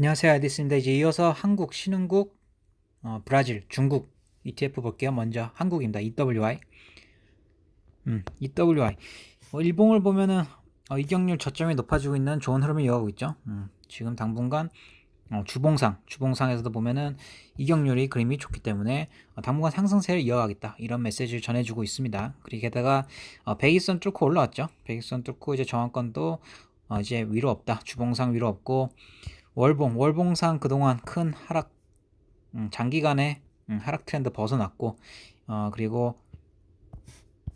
안녕하세요. 아디스입니다. 이제 이어서 한국, 신흥국, 어, 브라질, 중국 ETF 볼게요. 먼저 한국입니다. EWI. 음, EWI. 어, 일봉을 보면은 어, 이격률 저점이 높아지고 있는 좋은 흐름을 이어가고 있죠. 음, 지금 당분간 어, 주봉상, 주봉상에서도 보면은 이격률이 그림이 좋기 때문에 어, 당분간 상승세를 이어가겠다 이런 메시지를 전해주고 있습니다. 그리고 게다가 어, 100일선 뚫고 올라왔죠. 100일선 뚫고 이제 정황권도 어, 이제 위로 없다. 주봉상 위로 없고 월봉, 월봉상 그동안 큰 하락, 음, 장기간의 음, 하락 트렌드 벗어났고, 어, 그리고,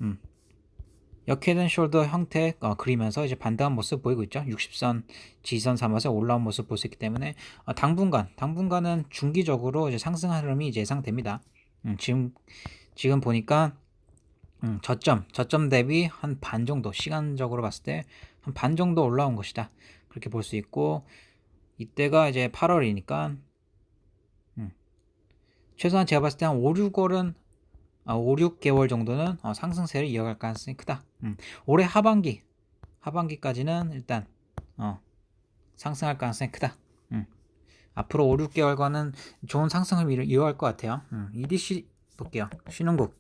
음, 역헤든 숄더 형태 어, 그리면서 이제 반등한 모습 보이고 있죠. 60선 지선 삼아서 올라온 모습 볼 수 있기 때문에 어, 당분간, 당분간은 중기적으로 이제 상승 흐름이 예상됩니다. 음, 지금 지금 보니까 음, 저점, 저점 대비 한 반 정도 시간적으로 봤을 때 한 반 정도 올라온 것이다. 그렇게 볼 수 있고 이때가 이제 8월이니까 음, 최소한 제가 봤을 때 한 5, 6월은 아, 5, 6개월 정도는 어, 상승세를 이어갈 가능성이 크다. 음, 올해 하반기 하반기까지는 일단 어, 상승할 가능성이 크다. 음, 앞으로 5, 6개월간은 좋은 상승을 이어갈 것 같아요. 음, EDC 볼게요. 신흥국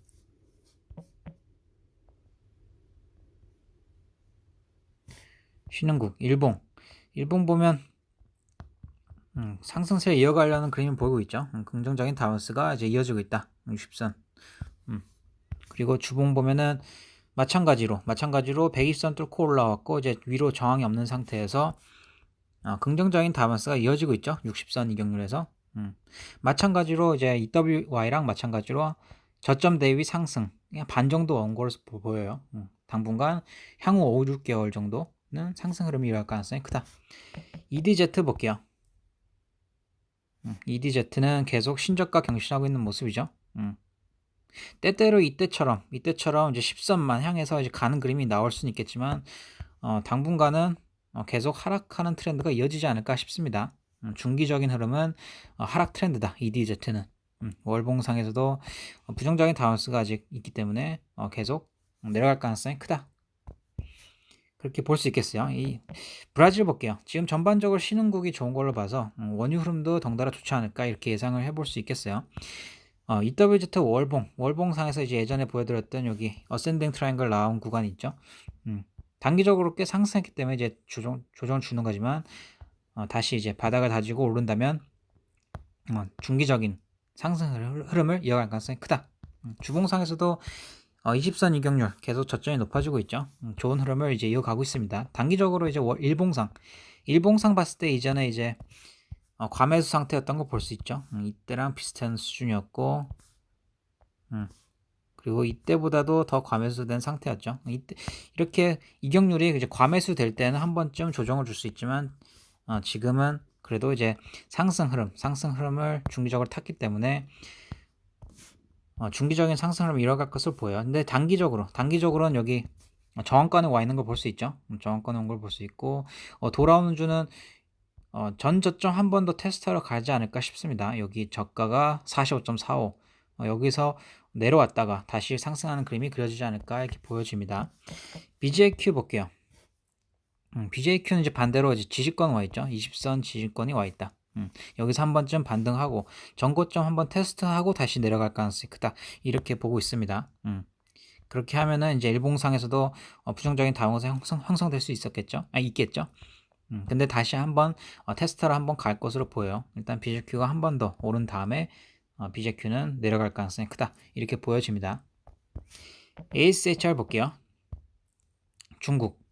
신흥국 일봉 일봉 보면 음, 상승세를 이어가려는 그림을 보이고 있죠. 음, 긍정적인 다운스가 이제 이어지고 있다. 60선. 음. 그리고 주봉 보면은 마찬가지로 마찬가지로 120선 뚫고 올라왔고 이제 위로 저항이 없는 상태에서 어, 긍정적인 다운스가 이어지고 있죠. 60선 이격률에서. 음. 마찬가지로 이제 EWY랑 마찬가지로 저점 대비 상승 그냥 반 정도 온 걸로 보여요. 음. 당분간 향후 5, 6개월 정도는 상승 흐름이 일어날 가능성이 크다. EDZ 볼게요. EDZ는 계속 신저가 경신하고 있는 모습이죠. 음. 때때로 이때처럼 이때처럼 이제 10선만 향해서 이제 가는 그림이 나올 수는 있겠지만 어, 당분간은 어, 계속 하락하는 트렌드가 이어지지 않을까 싶습니다. 음, 중기적인 흐름은 어, 하락 트렌드다. EDZ는 음, 월봉상에서도 부정적인 다운스가 아직 있기 때문에 어, 계속 내려갈 가능성이 크다. 그렇게 볼 수 있겠어요. 이 브라질 볼게요. 지금 전반적으로 신흥국이 좋은 걸로 봐서 음, 원유 흐름도 덩달아 좋지 않을까 이렇게 예상을 해볼 수 있겠어요. 어, EWZ 월봉, 월봉상에서 이제 예전에 보여드렸던 여기 어센딩 트라이앵글 나온 구간이 있죠. 음, 단기적으로 꽤 상승했기 때문에 이제 조정, 조정을 주는 거지만 어, 다시 이제 바닥을 다지고 오른다면 어, 중기적인 상승 흐름을 이어갈 가능성이 크다. 음, 주봉상에서도 어, 20선 이격률 계속 저점이 높아지고 있죠. 음, 좋은 흐름을 이제 이어가고 있습니다. 단기적으로 이제 일봉상, 일봉상 봤을 때 이전에 이제 어, 과매수 상태였던 거 볼 수 있죠. 음, 이때랑 비슷한 수준이었고, 음, 그리고 이때보다도 더 과매수된 상태였죠. 이때 이렇게 이격률이 이제 과매수 될 때는 한 번쯤 조정을 줄 수 있지만 어, 지금은 그래도 이제 상승 흐름, 상승 흐름을 중기적으로 탔기 때문에 어, 중기적인 상승을 이뤄갈 것을 보여요. 근데 단기적으로, 단기적으로는 여기 저항권에 와 있는 걸 볼 수 있죠. 음, 저항권에 온 걸 볼 수 있고, 어, 돌아오는 주는 어, 전 저점 한 번 더 테스트하러 가지 않을까 싶습니다. 여기 저가가 45.45. 어, 여기서 내려왔다가 다시 상승하는 그림이 그려지지 않을까 이렇게 보여집니다. BJQ 볼게요. 음, BJQ는 이제 반대로 이제 지지권 와 있죠. 20선 지지권이 와 있다. 음, 여기서 한 번쯤 반등하고 전고점 한번 테스트하고 다시 내려갈 가능성이 크다 이렇게 보고 있습니다. 음, 그렇게 하면은 이제 일봉상에서도 어, 부정적인 다운가 형성, 형성될 수 있었겠죠? 아 있겠죠? 음, 근데 다시 한번 어, 테스트를 한번 갈 것으로 보여요. 일단 BJQ가 한 번 더 오른 다음에 어, BJQ는 내려갈 가능성이 크다 이렇게 보여집니다. ASHR 볼게요. 중국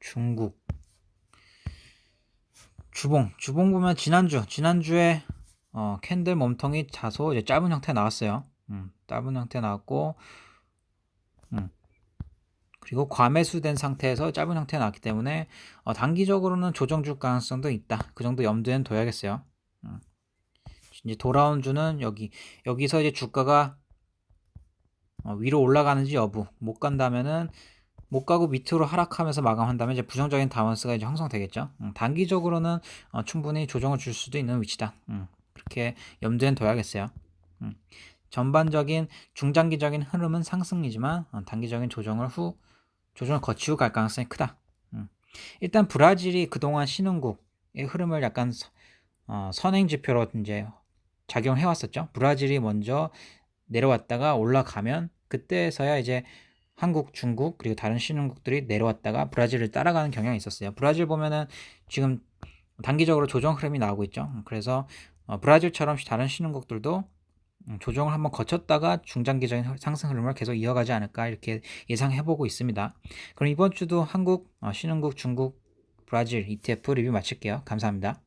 중국 주봉 주봉 보면 지난주 지난주에 어, 캔들 몸통이 자소 이제 짧은 형태 나왔어요. 음, 짧은 형태 나왔고 음, 그리고 과매수된 상태에서 짧은 형태 나왔기 때문에 어, 단기적으로는 조정 줄 가능성도 있다. 그 정도 염두에는 둬야겠어요. 음. 이제 돌아온 주는 여기 여기서 이제 주가가 어, 위로 올라가는지 여부 못 간다면은 못 가고 밑으로 하락하면서 마감한다면 이제 부정적인 다운스가 이제 형성되겠죠. 음, 단기적으로는 어, 충분히 조정을 줄 수도 있는 위치다. 음, 그렇게 염두엔 둬야겠어요. 음, 전반적인 중장기적인 흐름은 상승이지만 어, 단기적인 조정을 후 조정을 거치고 갈 가능성이 크다. 음, 일단 브라질이 그동안 신흥국의 흐름을 약간 서- 어, 선행 지표로 이제 작용해 왔었죠. 브라질이 먼저 내려왔다가 올라가면 그때서야 이제 한국, 중국 그리고 다른 신흥국들이 내려왔다가 브라질을 따라가는 경향이 있었어요. 브라질 보면은 지금 단기적으로 조정 흐름이 나오고 있죠. 그래서 어, 브라질처럼 다른 신흥국들도 음, 조정을 한번 거쳤다가 중장기적인 상승 흐름을 계속 이어가지 않을까 이렇게 예상해보고 있습니다. 그럼 이번 주도 한국, 어, 신흥국, 중국, 브라질 ETF 리뷰 마칠게요. 감사합니다.